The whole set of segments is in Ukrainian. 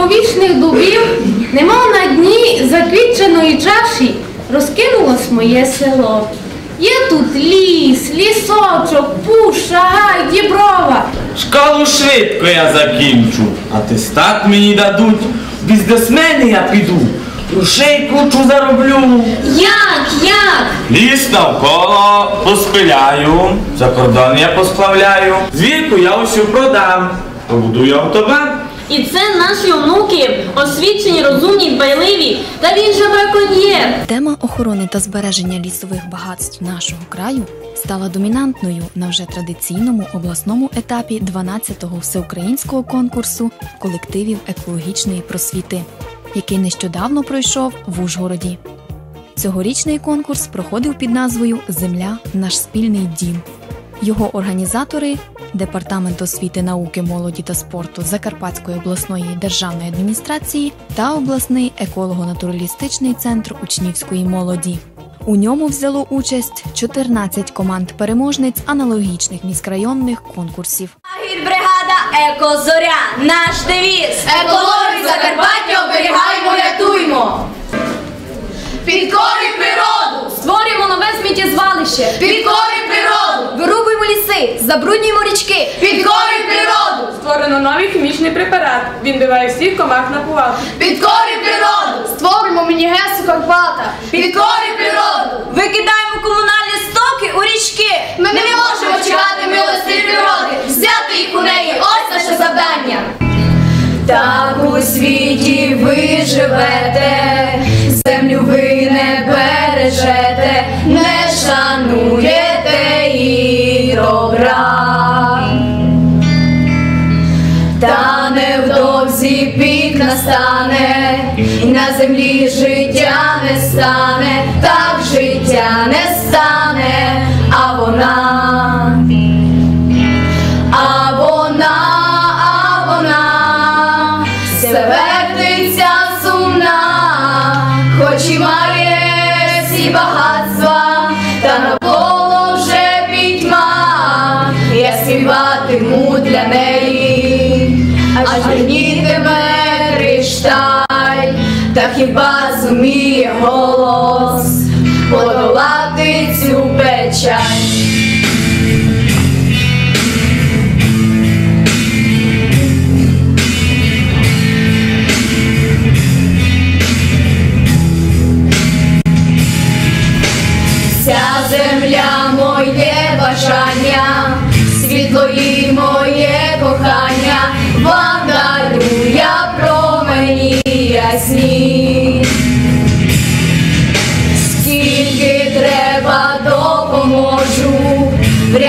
віковічних дубів, немов на дні заквітченої чаші, розкинулось моє село. Є тут ліс, лісочок, пуща, гай, діброва. Школу швидко я закінчу, атестат мені дадуть, бізнесмени я піду, грошей кучу зароблю. Як, як? Ліс навколо поспиляю, за кордон я посплавляю, звірку я усю продам, побудую автобан. І це наші онуки, освічені, розумні, дбайливі, та він же браконьєр. Тема охорони та збереження лісових багатств нашого краю стала домінантною на вже традиційному обласному етапі 12-го всеукраїнського конкурсу колективів екологічної просвіти, який нещодавно пройшов в Ужгороді. Цьогорічний конкурс проходив під назвою Земля наш спільний дім. Його організатори Департамент освіти, науки, молоді та спорту Закарпатської обласної державної адміністрації та обласний еколого-натуралістичний центр учнівської молоді. У ньому взяло участь 14 команд переможниць аналогічних міськрайонних конкурсів. Агітбригада Екозоря. Наш девіз. Екологію Закарпаття оберігаємо, рятуймо. Підкорюй природу, Створюємо нове сміттєзвалище. підкорюй ліси, забруднюємо річки. підкорюй природу, Створено новий хімічний препарат. Він биває всіх комах на повал. підкорюй природу, створимо міні-гесу Карпата, підкорюй природу. Викидаємо комунальні стоки у річки. Ми не можемо чекати милості природи, взяти їх у неї, ось наше завдання. Так у світі ви землі життя не стане, хіба зуміє голос подолати цю печаль. Земля моє бажання, світло і моє кохання,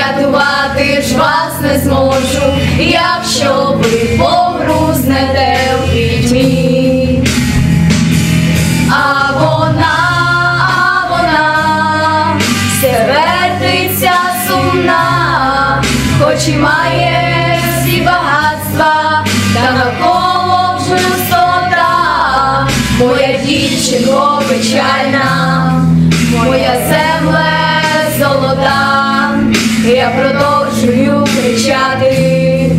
врятувати ж вас не зможу, якщо ви погрузнете в пітьмі. А вона, а вона все вертиться сумна, хоч і має всі багатства, та навколо вже пустота. Моя дівчинко печальна, моя земле золота, я продовжую кричати,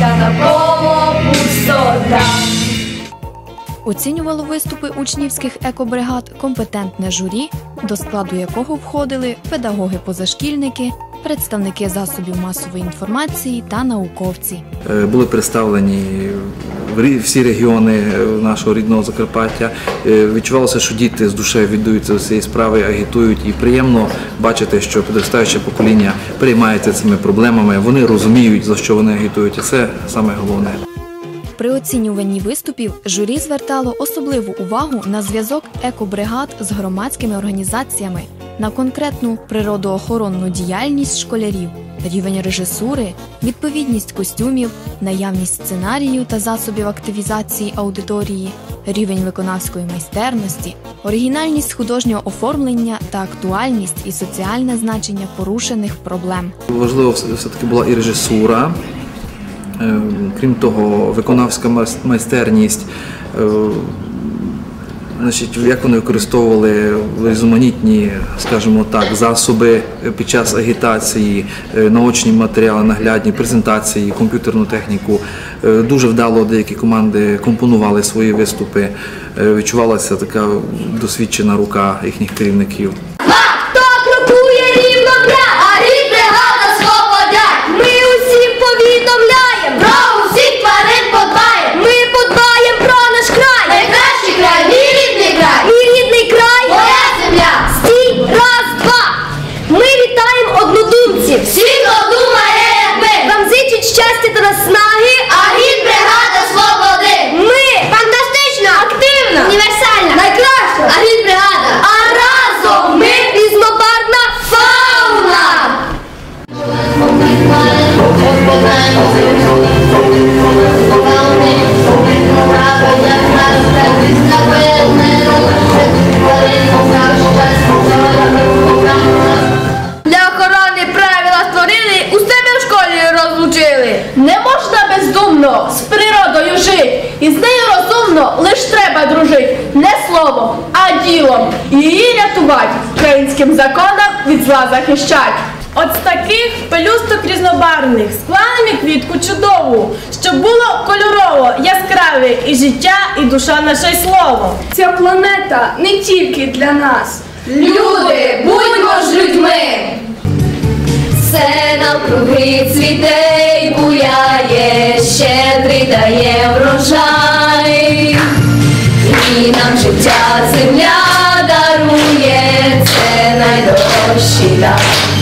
та навколо пустота. Оцінювало виступи учнівських екобригад компетентне журі, до складу якого входили педагоги-позашкільники, представники засобів масової інформації та науковці. Е, Були представлені всі регіони е, нашого рідного Закарпаття. Е, Відчувалося, що діти з душею віддаються до цієї справи, агітують, і приємно бачити, що підростаюче покоління переймається цими проблемами. Вони розуміють, за що вони агітують, і це саме головне. При оцінюванні виступів журі звертало особливу увагу на зв'язок екобригад з громадськими організаціями, на конкретну природоохоронну діяльність школярів, рівень режисури, відповідність костюмів, наявність сценарію та засобів активізації аудиторії, рівень виконавської майстерності, оригінальність художнього оформлення та актуальність і соціальне значення порушених проблем. Важливо все- все-таки була і режисура, е, крім того, виконавська майстерність. Значить, як вони використовували різноманітні, скажімо так, засоби під час агітації, е, наочні матеріали, наглядні презентації, комп'ютерну техніку. Е, Дуже вдало деякі команди компонували свої виступи. Е, Відчувалася така досвідчена рука їхніх керівників. Рівно гля, а рід бригада. Ми усім повідомляємо, її рятувати, українським законам від зла захищать. От з таких пелюсток різнобарвних склали квітку чудову, щоб було кольорово, яскраве і життя, і душа наше й слово. Ця планета не тільки для нас. Люди, будьмо ж людьми. Все навкруги цвіте й буяє, щедрий дає врожай. І нам життя земля найдорожчий.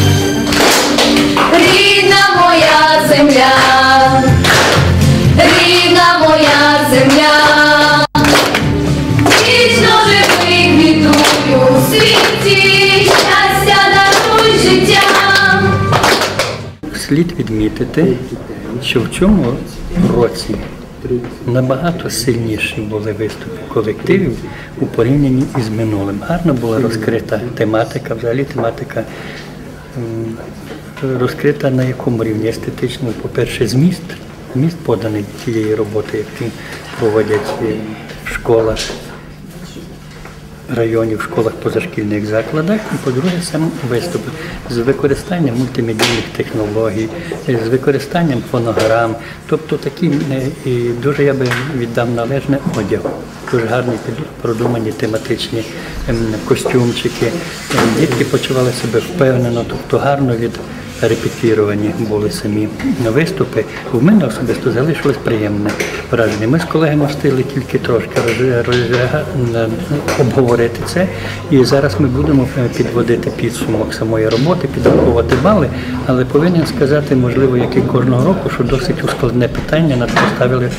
Рідна моя земля, рідна моя земля. Вічно живий квітую у світі, щастя даруй життя. Слід відмітити, що в цьому році набагато сильніші були виступи колективів у порівнянні із минулим. Гарно була розкрита тематика, взагалі тематика розкрита на якому рівні естетичному, по-перше, зміст, зміст поданий тієї роботи, яку проводять в школах районів, школах, позашкільних закладах, і по-друге, сам виступ з використанням мультимедійних технологій, з використанням фонограм, тобто такі е, і дуже я би віддав належне одяг. Дуже гарні продумані тематичні ем, костюмчики. Е, Дітки почували себе впевнено, тобто гарно від репетировані були самі виступи. В мене особисто залишилось приємне враження. Ми з колегами встигли тільки трошки роз- роз- обговорити це. І зараз ми будемо е, підводити підсумок самої роботи, підраховувати бали. Але повинен сказати, можливо, як і кожного року, що досить ускладне питання над поставили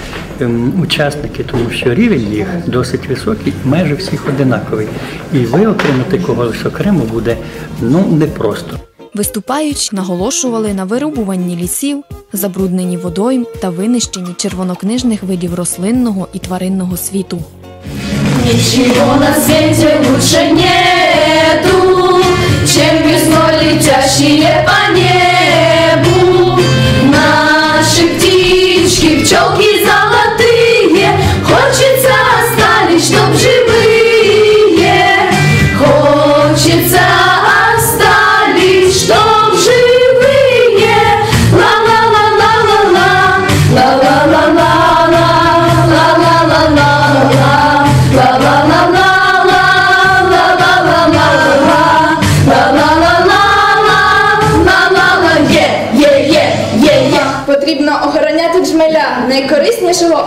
ем, учасники, тому що рівень їх досить високий, майже всіх одинаковий. І виокремити когось окремо буде ну непросто. Виступаючи, наголошували на вирубуванні лісів, забрудненні водойм та винищенні червонокнижних видів рослинного і тваринного світу. Нічого на світі лучше нету, чем весной летящие по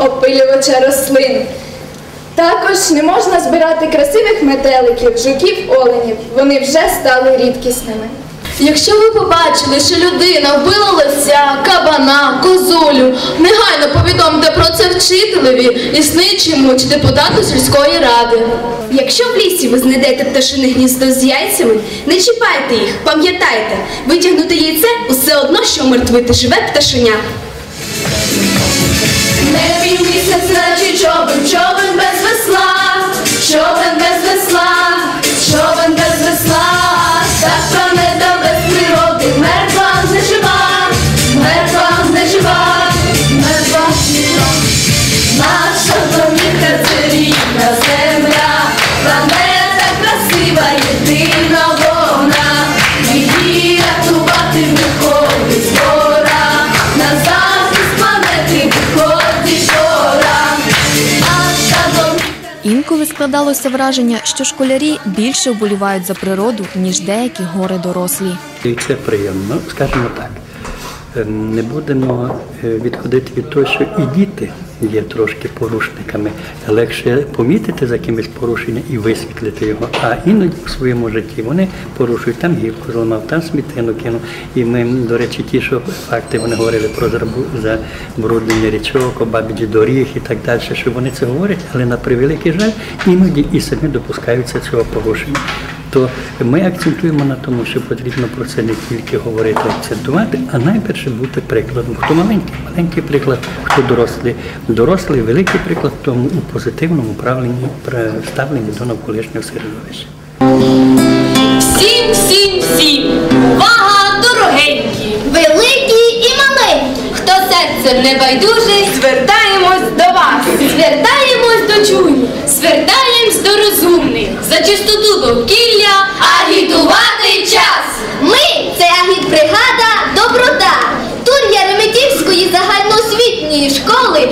опилювача рослин. Також не можна збирати красивих метеликів, жуків, оленів. Вони вже стали рідкісними. Якщо ви побачили, що людина вбила лося, кабана, козулю, негайно повідомте про це вчителеві, лісничому чи депутату сільської ради. Якщо в лісі ви знайдете пташине гніздо з яйцями, не чіпайте їх, пам'ятайте, витягнути яйце усе одно, що умертвити живе пташеня. Не наче човен, човен без весла, човен без весла, складалося враження, що школярі більше вболівають за природу, ніж деякі гори дорослі. І це приємно. Скажімо так, е, не будемо е, відходити від того, що і діти є трошки порушниками. Легше помітити за кимось порушення і висвітлити його. А іноді в своєму житті вони порушують там гілку зламав, там смітину кинув. І ми, до речі, ті, що факти вони говорили про забруднення річок, обабіч доріг і так далі, що вони це говорять, але на превеликий жаль, іноді і самі допускаються цього порушення. То ми акцентуємо на тому, що потрібно про це не тільки говорити, акцентувати, а найперше бути прикладом. Хто маленький, маленький приклад, хто дорослий, дорослий, великий приклад тому у позитивному правленні ставленні до навколишнього середовища. Всім, всім, всім! Увага, дорогенькі! Великі і маленькі. Хто серцем не байдужий, звертаємось до вас! Звертаємось до чуні. Звертаємось до розумних! За чистоту довкілля агітувати час! Ми це агітбригада Доброта. Тур Яреметівської загальноосвітньої школи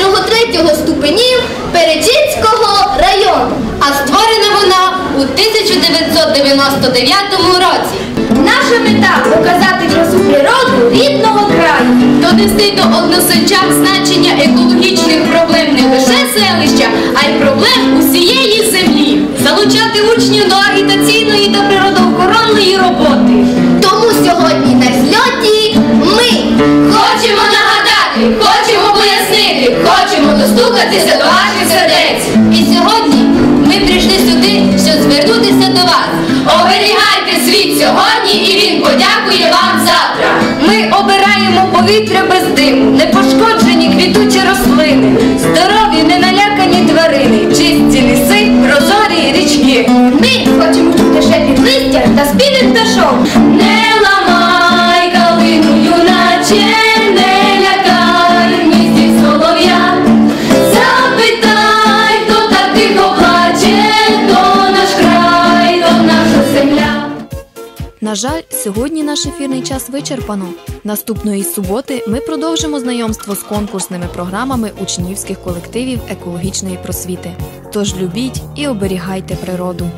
1-3 ступенів Перечинського району. А створена вона у 1999 році. Наша мета показати красу природу рідного краю. Донести до односельчан значення екологічних проблем не лише селища, а й проблем усієї. Залучати учнів до агітаційної та природоохоронної роботи. Тому сьогодні на зльоті ми Хочемо нагадати, хочемо пояснити, хочемо достукатися до ваших сердець. І сьогодні ми прийшли сюди, щоб звернутися до вас. Оберігайте світ сьогодні, і він подякує вам завтра. Ми обираємо повітря без диму, непошкоджені квітучі рослини, Ми хочемо чути шепіт листя та співи пташок. Жаль, сьогодні наш ефірний час вичерпано. Наступної суботи ми продовжимо знайомство з конкурсними програмами учнівських колективів екологічної просвіти. Тож любіть і оберігайте природу.